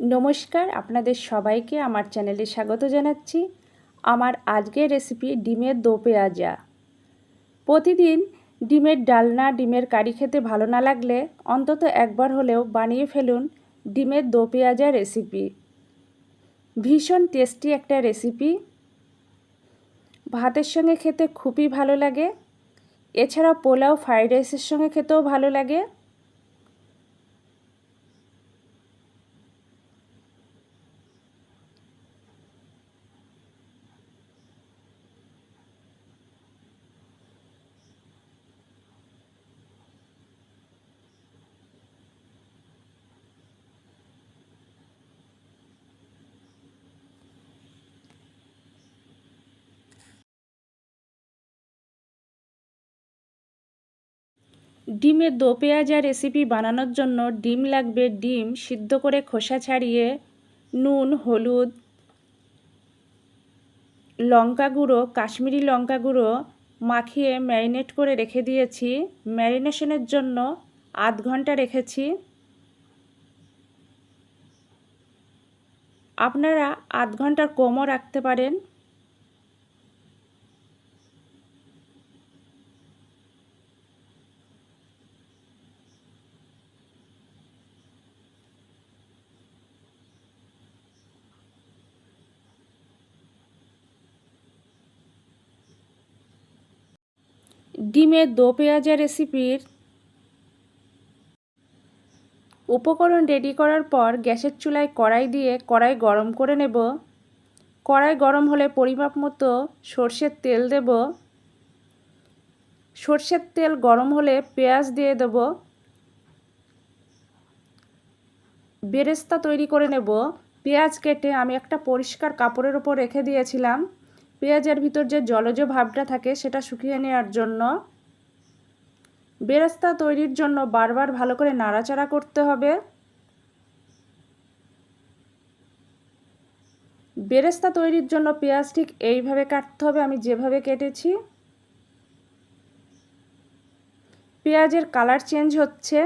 নমস্কার, আপনাদের সবাইকে আমার চ্যানেলে স্বাগত জানাচ্ছি। আমার আজকের রেসিপি ডিমের দো পেঁয়াজা। প্রতিদিন ডিমের ডালনা, ডিমের কারি খেতে ভালো না লাগলে অন্তত একবার হলেও বানিয়ে ফেলুন ডিমের দো পেঁয়াজা রেসিপি ভীষণ টেস্টি একটা রেসিপি ভাতের সঙ্গে খেতে খুবই ভালো লাগে। এছাড়া পোলাও ফ্রাইড রাইসের সঙ্গে খেতেও ভালো লাগে। ডিমের দো পেঁয়াজা রেসিপি বানানোর জন্য ডিম লাগবে ডিম সিদ্ধ করে খোসা ছাড়িয়ে নুন, হলুদ, লঙ্কা গুঁড়ো, কাশ্মীরি লঙ্কা গুঁড়ো মাখিয়ে ম্যারিনেট করে রেখে দিয়েছি। ম্যারিনেশনের জন্য আধ ঘণ্টা রেখেছি। আপনারা আধ ঘণ্টার কমও রাখতে পারেন। ডিমের দো পেঁয়াজা রেসিপির উপকরণ রেডি করার পর গ্যাসের চুলায় কড়াই দিয়ে কড়াই গরম করে নেব। কড়াই গরম হলে পরিমাপ মতো সর্ষের তেল দেব। সর্ষের তেল গরম হলে পেঁয়াজ দিয়ে দেব। বেরেস্তা তৈরি করে নেব। পেঁয়াজ কেটে আমি একটা পরিষ্কার কাপড়ের উপর রেখে দিয়েছিলাম। পেঁয়াজের ভিতর যে জলজ ভাবটা থাকে, সেটা শুকিয়ে নেওয়ার জন্য বেরেস্তা তৈরির জন্য বারবার ভালো করে নাড়াচাড়া করতে হবে। বেরেস্তা তৈরির জন্য পেঁয়াজ ঠিক এইভাবে কাটতে হবে, আমি যেভাবে কেটেছি। পেঁয়াজের কালার চেঞ্জ হচ্ছে।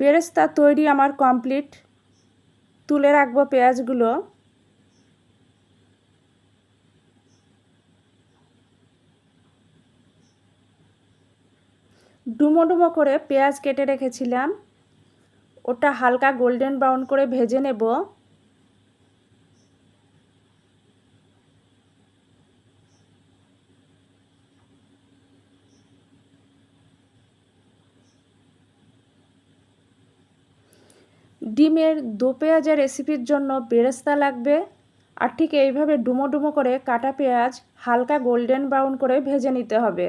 বেরেস্তা তৈরি আমার কমপ্লিট তুলে রাখব পেঁয়াজগুলো। ডুমো ডুমো করে পেঁয়াজ কেটে রেখেছিলাম। ওটা হালকা গোল্ডেন ব্রাউন করে ভেজে নেব। ডিমের দো পেঁয়াজা রেসিপির জন্য বেরেস্তা লাগবে আর ঠিক এইভাবে ডুমো ডুমো করে কাটা পেঁয়াজ হালকা গোল্ডেন ব্রাউন করে ভেজে নিতে হবে।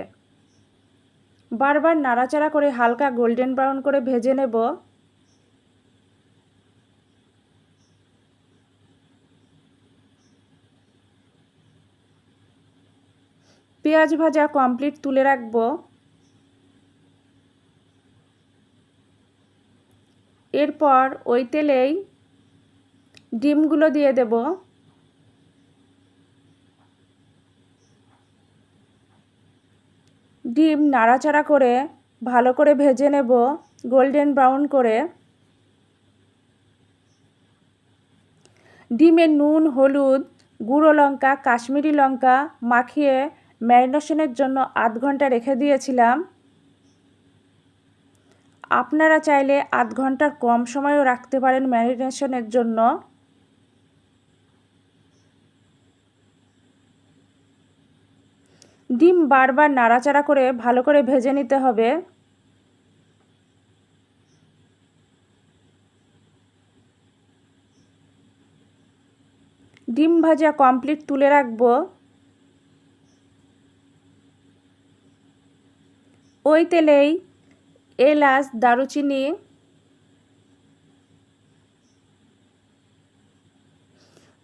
বারবার নাড়াচাড়া করে হালকা গোল্ডেন ব্রাউন করে ভেজে নেব। পেঁয়াজ ভাজা কমপ্লিট তুলে রাখব। এরপর ওই তেলেই ডিমগুলো দিয়ে দেব। ডিম নাড়াচাড়া করে ভালো করে ভেজে নেব, গোল্ডেন ব্রাউন করে। ডিমে নুন, হলুদ, গুঁড়ো লঙ্কা, কাশ্মীরি লঙ্কা মাখিয়ে ম্যারিনেশনের জন্য আধ ঘণ্টা রেখে দিয়েছিলাম। আপনারা চাইলে আধ ঘণ্টার কম সময়ও রাখতে পারেন ম্যারিনেশনের জন্য। ডিম বারবার নাড়াচাড়া করে ভালো করে ভেজে নিতে হবে। ডিম ভাজা কমপ্লিট তুলে রাখব। ওই তেলেই এলাচ, দারুচিনি,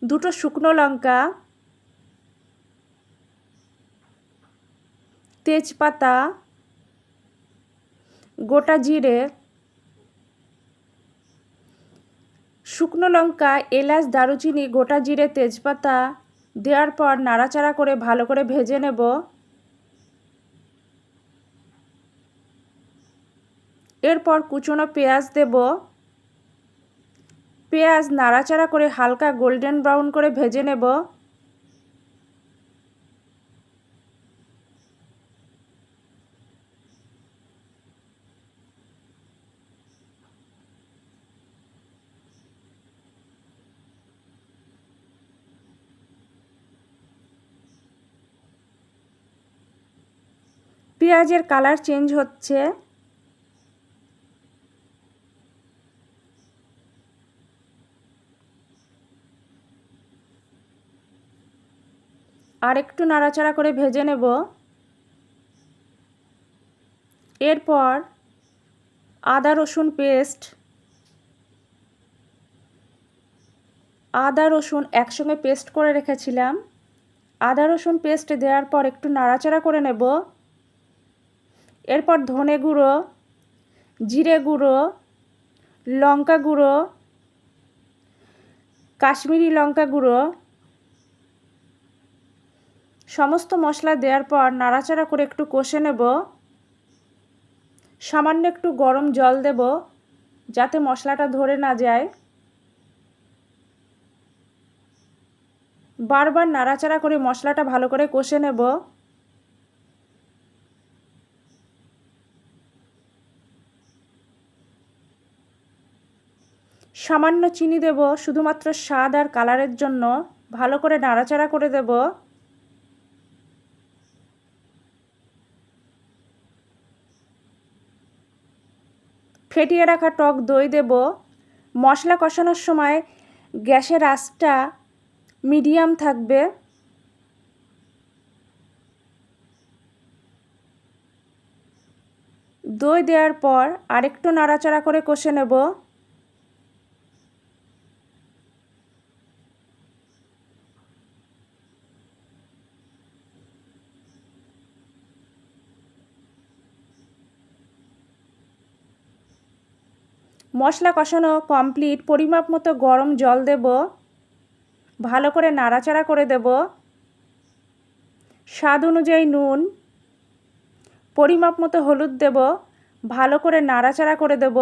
দুটো শুকনো লঙ্কা, তেজপাতা, গোটা জিরে, শুকনো লঙ্কা, এলাচ, দারুচিনি, গোটা জিরে, তেজপাতা দেওয়ার পর নাড়াচাড়া করে ভালো করে ভেজে নেব। এরপর কুচনো পেঁয়াজ দেব। পেঁয়াজ নাড়াচাড়া করে হালকা গোল্ডেন ব্রাউন করে ভেজে নেব। পেঁয়াজের কালার চেঞ্জ হচ্ছে। আর একটু নাড়াচাড়া করে ভেজে নেব। এরপর আদা রসুন পেস্ট, আদা রসুন একসঙ্গে পেস্ট করে রেখেছিলাম। আদা রসুন পেস্ট দেওয়ার পর একটু নাড়াচাড়া করে নেব। এরপর ধনে গুঁড়ো, জিরে গুঁড়ো, লঙ্কা গুঁড়ো, কাশ্মীরি লঙ্কা গুঁড়ো সমস্ত মশলা দেওয়ার পর নাড়াচাড়া করে একটু কষে নেব। সামান্য একটু গরম জল দেব যাতে মশলাটা ধরে না যায়। বারবার নাড়াচাড়া করে মশলাটা ভালো করে কষে নেব। সামান্য চিনি দেব, শুধুমাত্র স্বাদ আর কালারের জন্য। ভালো করে নাড়াচাড়া করে দেব। ফেটিয়ে রাখা টক দই দেব। মশলা কষানোর সময় গ্যাসের আঁচটা মিডিয়াম থাকবে। দই দেওয়ার পর আরেকটু নাড়াচাড়া করে কষে নেব। মশলা কষানো কমপ্লিট পরিমাপ মতো গরম জল দেব, ভালো করে নাড়াচাড়া করে দেব। স্বাদ অনুযায়ী নুন, পরিমাপ মতো হলুদ দেব, ভালো করে নাড়াচাড়া করে দেব।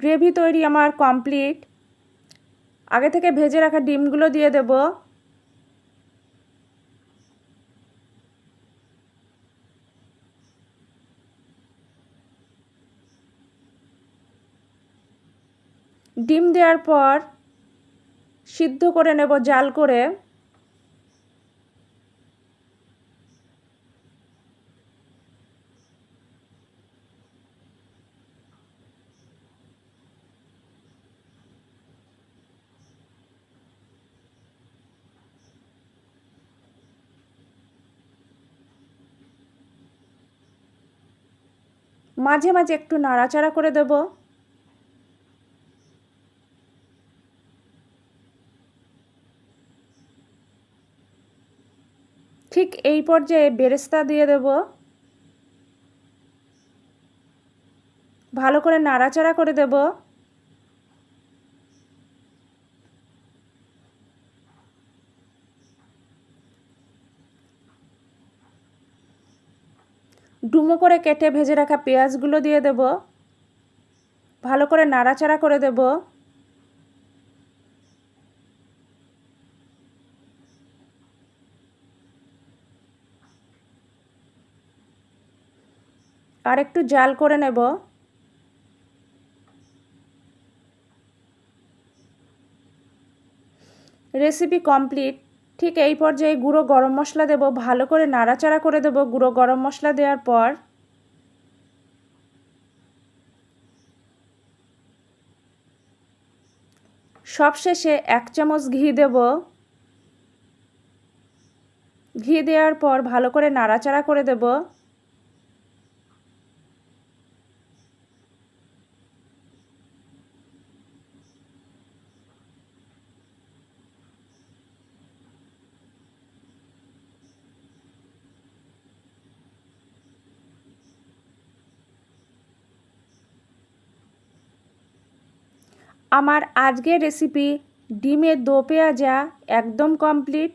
গ্রেভি তৈরি আমার কমপ্লিট আগে থেকে ভেজে রাখা ডিমগুলো দিয়ে দেবো। ডিম দেওয়ার পর সিদ্ধ করে নেব জাল করে। মাঝে মাঝে একটু নাড়াচাড়া করে দেবো। ঠিক এই পর্যায়ে বেরেস্তা দিয়ে দেব। ভালো করে নাড়াচাড়া করে দেব। ডুমো করে কেটে ভেজে রাখা পেঁয়াজগুলো দিয়ে দেব। ভালো করে নাড়াচাড়া করে দেবো। আর একটু জাল করে নেব। রেসিপি কমপ্লিট ঠিক এই পর্যায়ে গুঁড়ো গরম মশলা দেব, ভালো করে নাড়াচাড়া করে দেব গুঁড়ো গরম মশলা দেওয়ার পর। সবশেষে এক চামচ ঘি দেব। ঘি দেওয়ার পর ভালো করে নাড়াচাড়া করে দেব। আমার আজকের রেসিপি ডিমের দো পেঁয়াজা একদম কমপ্লিট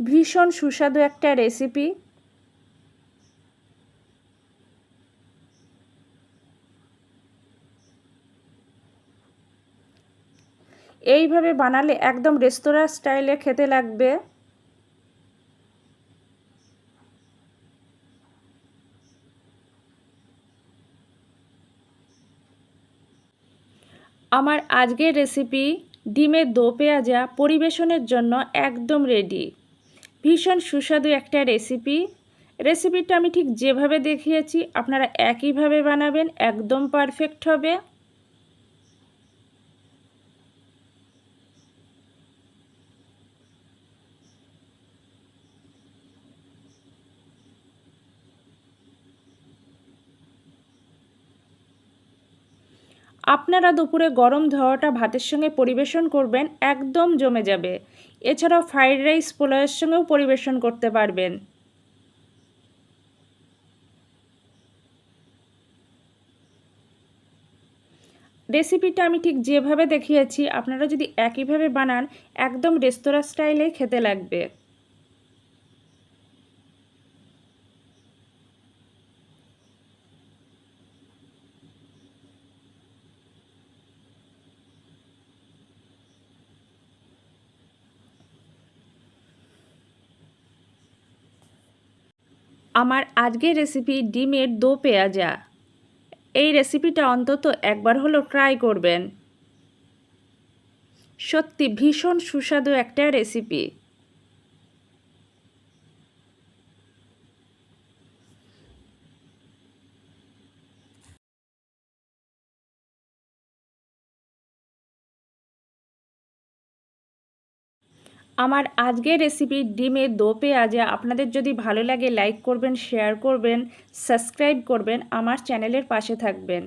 ভীষণ সুস্বাদু একটা রেসিপি এইভাবে বানালে একদম রেস্তোরাঁ স্টাইলে খেতে লাগবে। আমার আজকের রেসিপি ডিমের দো পেঁয়াজা পরিবেশনের জন্য একদম রেডি ভীষণ সুস্বাদু একটা রেসিপি রেসিপিটা আমি ঠিক যেভাবে দেখিয়েছি, আপনারা একইভাবে বানাবেন, একদম পারফেক্ট হবে। আপনারা দুপুরে গরম ধোয়াটা ভাতের সঙ্গে পরিবেশন করবেন, একদম জমে যাবে। এছাড়াও ফ্রাইড রাইস পোলাওয়ের সঙ্গেও পরিবেশন করতে পারবেন। রেসিপিটা আমি ঠিক যেভাবে দেখিয়েছি, আপনারা যদি একইভাবে বানান, একদম রেস্তোরাঁ স্টাইলে খেতে লাগবে। আমার আজকের রেসিপি ডিমের দো পেঁয়াজা। এই রেসিপিটা অন্তত একবার হলো ট্রাই করবেন। সত্যি ভীষণ সুস্বাদু একটা রেসিপি আমার আজকের রেসিপি ডিমের দো পেঁয়াজা আপনাদের যদি ভালো লাগে লাইক করবেন শেয়ার করবেন সাবস্ক্রাইব করবেন, আমার চ্যানেলের পাশে থাকবেন।